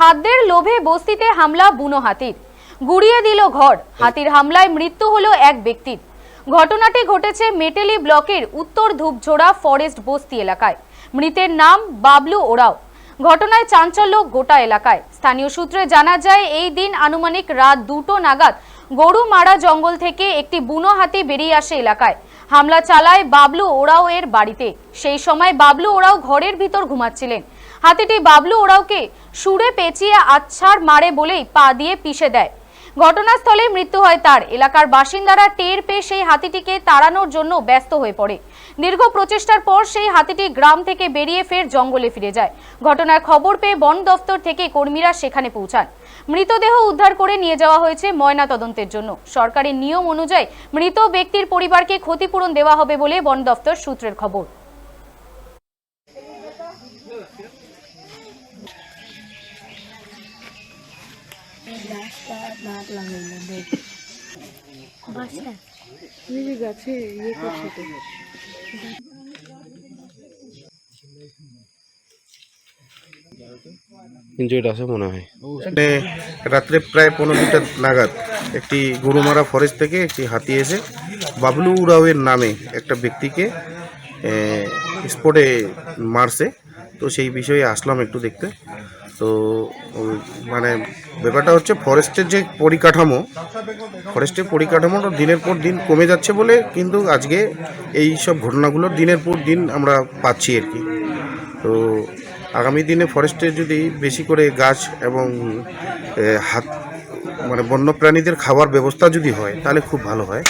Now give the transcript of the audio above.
খাদ্যের লোভে বস্তিতে হামলা বুনো হাতির। গুড়িয়ে দিল ঘর। হাতির হামলায় মৃত্যু হলো এক ব্যক্তির। ঘটনাটি ঘটেছে মেটেলি ব্লকের উত্তর ধূপঝোড়া ফরেস্ট বস্তি এলাকায়। মৃতের নাম বাবলু ওরাও। ঘটনায় চাঞ্চল্য গোটা এলাকায়। স্থানীয় সূত্রে জানা যায়, এই দিন আনুমানিক রাত দুটো নাগাদ গরুমারা জঙ্গল থেকে একটি বুনো হাতি বেরিয়ে আসে এলাকায়। হামলা চালায় বাবলু ওরাও এর বাড়িতে। সেই সময় বাবলু ওরাও ঘরের ভিতর ঘুমাচ্ছিলেন। হাতিটি বাবলু ওরাওকে সুরে পেঁচিয়ে আচ্ছার মারে বলেই পা দিয়ে পিষে দেয়। ঘটনাস্থলে মৃত্যু হয় তার। এলাকার বাসিন্দারা টের পেয়ে সেই হাতিটিকে তাড়ানোর জন্য ব্যস্ত হয়ে পড়ে। দীর্ঘ প্রচেষ্টার পর সেই হাতিটি গ্রাম থেকে বেরিয়ে ফের জঙ্গলে ফিরে যায়। ঘটনার খবর পেয়ে বন দফতর থেকে কর্মীরা সেখানে পৌঁছান। মৃতদেহ উদ্ধার করে নিয়ে যাওয়া হয়েছে ময়না তদন্তের জন্য। সরকারের নিয়ম অনুযায়ী মৃত ব্যক্তির পরিবারকে ক্ষতিপূরণ দেওয়া হবে বলে বন দফতর সূত্রের খবর। রাত্রে প্রায় পনেরো নাগাদ একটি গরুমারা ফরেস্ট থেকে একটি হাতি এসে বাবলু উরাওয়ের নামে একটা ব্যক্তিকে স্পটে মারছে। তো সেই বিষয়ে আসলাম একটু দেখতে। তো মানে ব্যাপারটা হচ্ছে ফরেস্টের যে পরিকাঠামো ফরেস্টের পরিকাঠামোটা দিনের পর দিন কমে যাচ্ছে বলে কিন্তু আজকে এই সব ঘটনাগুলো দিনের পর দিন আমরা পাচ্ছি আর কি। তো আগামী দিনে ফরেস্টে যদি বেশি করে গাছ এবং হাত মানে বন্য প্রাণীদের খাবার ব্যবস্থা যদি হয়, তাহলে খুব ভালো হয়।